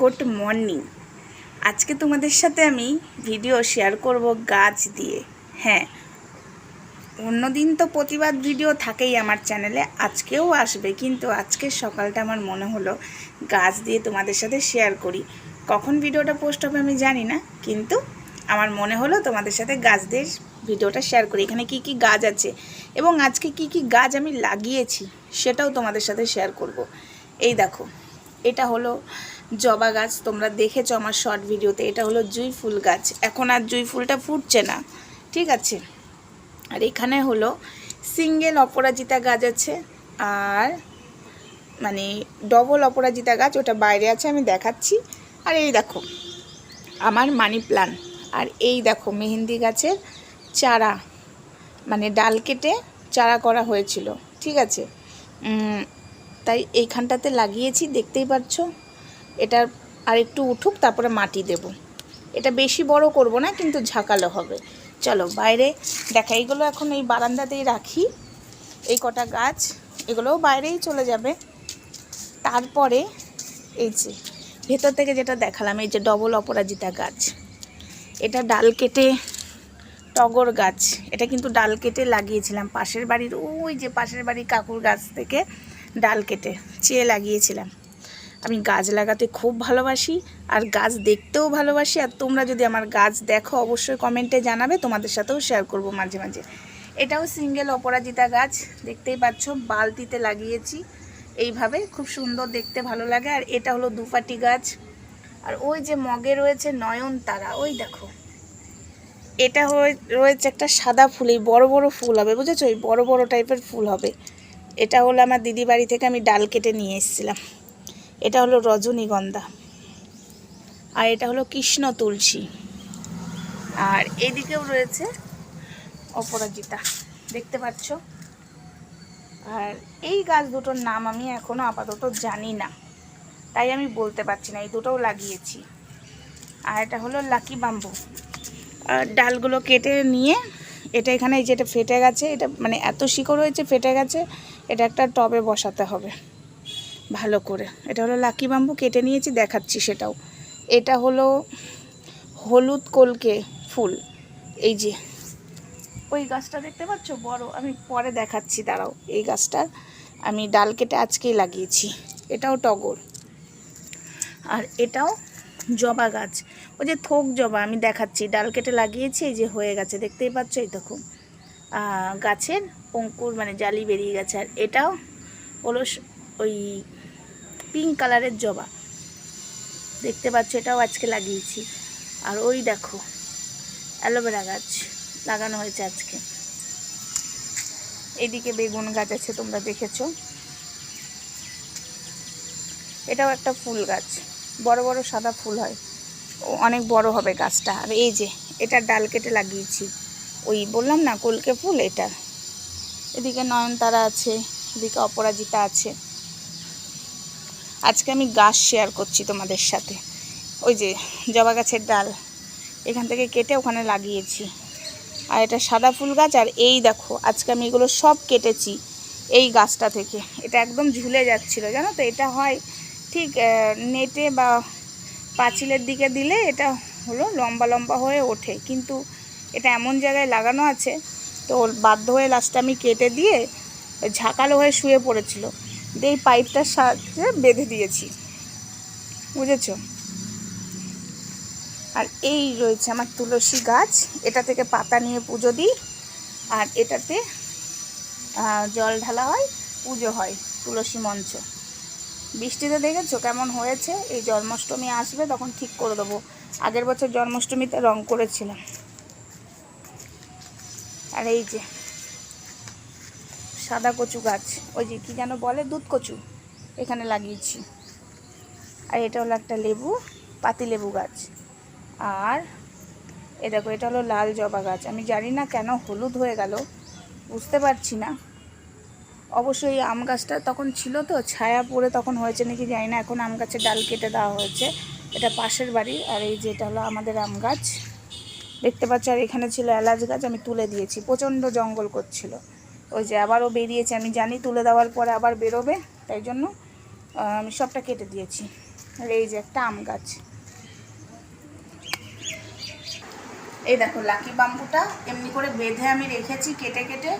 Good morning. আজকে তোমাদের সাথে আমি ভিডিও শেয়ার করব গাছ দিয়ে। হ্যাঁ অন্যদিন তো প্রতিবাদ ভিডিও থাকেই আমার চ্যানেলে, আজকেও আসবে, কিন্তু আজকে সকালটা আমার মনে হলো গাছ দিয়ে তোমাদের সাথে শেয়ার করি। কখন ভিডিওটা পোস্ট হবে আমি জানি না, কিন্তু আমার মনে হলো তোমাদের সাথে গাছ দিয়ে ভিডিওটা শেয়ার করি। এখানে কি কি গাছ আছে এবং আজকে কি কি গাছ আমি লাগিয়েছি সেটাও তোমাদের সাথে শেয়ার করব। এই দেখো, এটা হলো জবা গাছ, তোমরা দেখেছ আমার শর্ট ভিডিওতে এটা হলো জুই ফুল গাছ। এখন আর জুই ফুলটা ফুটছে না, ঠিক আছে? আর এখানে হলো সিঙ্গেল অপরাজিতা গাছ আছে, আর মানে ডবল অপরাজিতা গাছ, ওটা বাইরে আছে, আমি দেখাচ্ছি। আর এই দেখো, আমার মানি প্লান আর এই দেখো, মেহেন্দি গাছের চারা মানে ডাল কেটে চারা করা হয়েছিল, ঠিক আছে? তাই এইখানটাতে লাগিয়েছি, দেখতেই পাচ্ছ? এটা আর একটু উঠুক, তারপরে মাটি দেব। এটা বেশি বড় করব না, কিন্তু ঝাঁকালো হবে। চলো, বাইরে দেখা, এইগুলো এখন এই বারান্দাতেই রাখি। এই কটা গাছ, এগুলোও বাইরেই চলে যাবে। তারপরে এই যে, ভেতর থেকে যেটা দেখালাম, এই যে ডবল অপরাজিতা গাছ। এটা ডাল কেটে টগর গাছ। এটা কিন্তু ডাল কেটে লাগিয়েছিলাম। পাশের বাড়ির ওই যে পাশের বাড়ির কাকুর গাছ থেকে ডাল কেটে, চেয়ে লাগিয়েছিলাম। আমি গাছ লাগাতে খুব ভালোবাসি আর গাছ দেখতেও ভালোবাসি। আর তোমরা যদি আমার গাছ দেখো, অবশ্যই কমেন্টে জানাবে, তোমাদের সাথেও শেয়ার করব মাঝে মাঝে। এটাও সিঙ্গেল অপরাজিতা গাছ, দেখতেই পাচ্ছ, বালতিতে লাগিয়েছি। এইভাবে খুব সুন্দর দেখতে ভালো লাগে। আর এটা হলো দুপাটি গাছ। আর ওই যে মগে রয়েছে নয়নতারা, ওই দেখো। এটা রয়েছে একটা সাদা ফুল, এই বড়ো বড়ো ফুল হবে, বুঝেছ? ওই বড়ো বড়ো টাইপের ফুল হবে। এটা হলো আমার দিদি বাড়ি থেকে আমি ডাল কেটে নিয়ে এসেছিলাম। এটা হলো রজনীগন্ধা। আর এটা হলো কৃষ্ণ তুলসী। আর এদিকেও রয়েছে অপরাজিতা। দেখতে পাচ্ছ? আর এই গাছ দুটোর নাম আমি এখনও আপাতত জানি না। তাই আমি বলতে পারছি না, এই দুটোও লাগিয়েছি। আর এটা হলো লাকি বাম্বু। আর ডালগুলো কেটে নিয়ে এটা এখানে যেটা ফেটে গেছে, এটা মানে এত শিকড় হয়েছে, ফেটে গেছে, এটা একটা টবে বসাতে হবে। ভালো করে। এটা হলো লাকি বাম্বু কেটে নিয়েছি দেখাচ্ছি সেটাও। এটা হলো হলুদ কলকে ফুল। এই যে ওই গাছটা দেখতে পাচ্ছ? বড় আমি পরে দেখাচ্ছি দাঁড়াও। এই গাছটার আমি ডাল কেটে আজকেই লাগিয়েছি। এটাও টগর। আর এটাও জবা গাছ। ওই যে থোক জবা আমি দেখাচ্ছি। ডাল কেটে লাগিয়েছি এই যে হয়ে গেছে। দেখতেই পাচ্ছ? এই দেখো। আহ, গাছের অঙ্কুর মানে জালি বেরিয়ে গেছে। আর এটাও হলো ওই পিঙ্ক কালারের জবা। দেখতে পাচ্ছ, এটাও আজকে লাগিয়েছি। আর ওই দেখো, অ্যালোভেরা গাছ লাগানো হয়েছে আজকে। এদিকে বেগুন গাছ আছে, তোমরা দেখেছ। এটাও একটা ফুল গাছ। বড় বড় সাদা ফুল হয়। ও, অনেক বড় হবে গাছটা। আর এই যে, এটা ডাল কেটে লাগিয়েছি। ওই বললাম না, কলকে ফুল, এটা। এদিকে নয়নতারা আছে, এদিকে অপরাজিতা আছে। আজকে আমি গাছ শেয়ার করছি তোমাদের সাথে। ওই যে জবা গাছের ডাল, এখান থেকে কেটে ওখানে লাগিয়েছি। আর এটা সাদা ফুল গাছ, আর এই দেখো, আজকে আমি এগুলো সব কেটেছি এই গাছটা থেকে। এটা একদম ঝুলে যাচ্ছিল, জানো তো? এটা হয় ঠিক নেটে বা পাঁচিলের দিকে দিলে এটা হলো লম্বা লম্বা হয়ে ওঠে। কিন্তু এটা এমন জায়গায় লাগানো আছে, তো বাধ্য হয়ে লাস্টে আমি কেটে দিয়ে ঝাঁকালো হয়ে শুয়ে পড়েছিল। এই পাইপটার সাহায্যে বেঁধে দিয়েছি। বুঝেছ? আর এই রয়েছে আমার তুলসী গাছ। এটা থেকে পাতা নিয়ে পুজো দিই। আর এটাতে জল ঢালা হয়, পুজো হয়, তুলসী মঞ্চ। বৃষ্টিতে দেখেছ কেমন হয়েছে? এই জন্মাষ্টমী আসবে, তখন ঠিক করে দেবো। আগের বছর জন্মাষ্টমীতে রং করেছিলাম। আর এই যে সাদা কচু গাছ, ওই যে কি যেন বলে, দুধ কচু, এখানে লাগিয়েছি। আর এটা হলো একটা লেবু, পাতি লেবু গাছ। আর এ দেখো, এটা হলো লাল জবা গাছ। আমি জানি না কেন হলুদ হয়ে গেল, বুঝতে পারছি না। অবশ্যই আম গাছটা তখন ছিল তো, ছায়া পড়ে তখন হয়েছে নাকি জানি না, এখন আম গাছের ডাল কেটে দেওয়া হয়েছে। এটা পাশের বাড়ি, আর এই যে এটা হলো আমাদের আম গাছ। দেখতে পাচ্ছ, আর এখানে ছিল এলাচ গাছ, আমি তুলে দিয়েছি। প্রচণ্ড জঙ্গল করছিল। ওই যে আবারও বেরিয়েছে, আমি জানি তুলে দেওয়ার পরে আবার বেরোবে, তাই জন্য আমি সবটা কেটে দিয়েছি। আর এই যে একটা আম গাছ। এই দেখো লাকি বাম্বুটা এমনি করে বেঁধে আমি রেখেছি কেটে কেটে।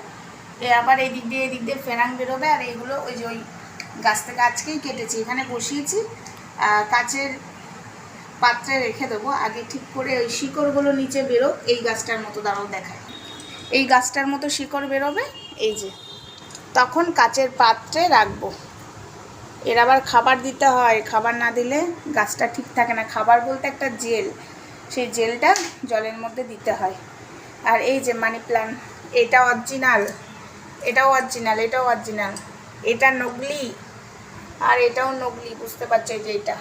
এ আবার এই দিক দিয়ে, এই দিক দিয়ে ফেরাং বেরোবে, আর এইগুলো ওই যে ওই গাছ থেকে আজকেই কেটেছি, এখানে বসিয়েছি। কাচের পাত্রে রেখে দেবো, আগে ঠিক করে ওই শিকড়গুলো নিচে বেরো এই গাছটার মতো দাঁড়াও দেখায়। এই গাছটার মতো শিকড় বেরোবে এই যে, তখন কাচের পাত্রে রাখব। এর আবার খাবার দিতে হয়, খাবার না দিলে গাছটা ঠিক থাকে না। খাবার বলতে একটা জেল, সেই জেলটা জলের মধ্যে দিতে হয়। আর এই যে মানি প্ল্যান্ট এটা অরিজিনাল এটাও অরিজিনাল এটাও অরিজিনাল এটা নকলি আর এটাও নকলি বুঝতে পারছ যে এটা।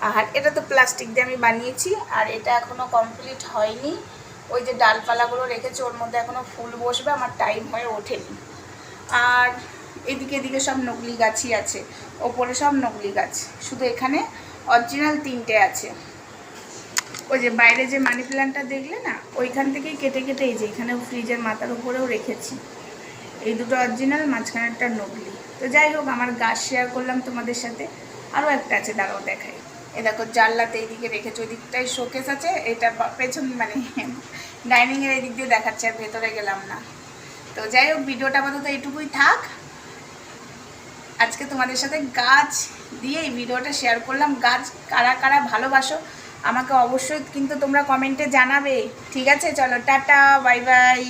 আর এটা তো প্লাস্টিক দিয়ে আমি বানিয়েছি, আর এটা এখনও কমপ্লিট হয়নি। ওই যে ডালপালাগুলো রেখেছি, ওর মধ্যে এখনও ফুল বসবে, আমার টাইম হয়ে ওঠেনি। আর এদিকে এদিকে সব নকলি গাছই আছে, ওপরে সব নকলি গাছ। শুধু এখানে অরিজিনাল তিনটে আছে। ওই যে বাইরে যে মানি প্ল্যান্টটা দেখলে না, ওইখান থেকেই কেটে কেটে এই যে এখানে ফ্রিজের মাথার উপরেও রেখেছি। এই দুটো অরিজিনাল মাঝখানেরটা নকলি তো যাই হোক, আমার গাছ শেয়ার করলাম তোমাদের সাথে। আরও একটা আছে, দাঁড়াও দেখাই। এ দেখো জানলাতে এইদিকে রেখেছি ওই দিকটায় শোকেস আছে, এটা পেছন মানে ডাইনিংয়ের এই দিক দিয়ে দেখাচ্ছে আর ভেতরে গেলাম না। তো যাই হোক, ভিডিওটা আপাতত এইটুকুই থাক। আজকে তোমাদের সাথে গাছ দিয়ে এই ভিডিওটা শেয়ার করলাম। গাছ কারা কারা ভালোবাসো, আমাকে অবশ্যই কিন্তু তোমরা কমেন্টে জানাবে। ঠিক আছে? চলো, টাটা বাই বাই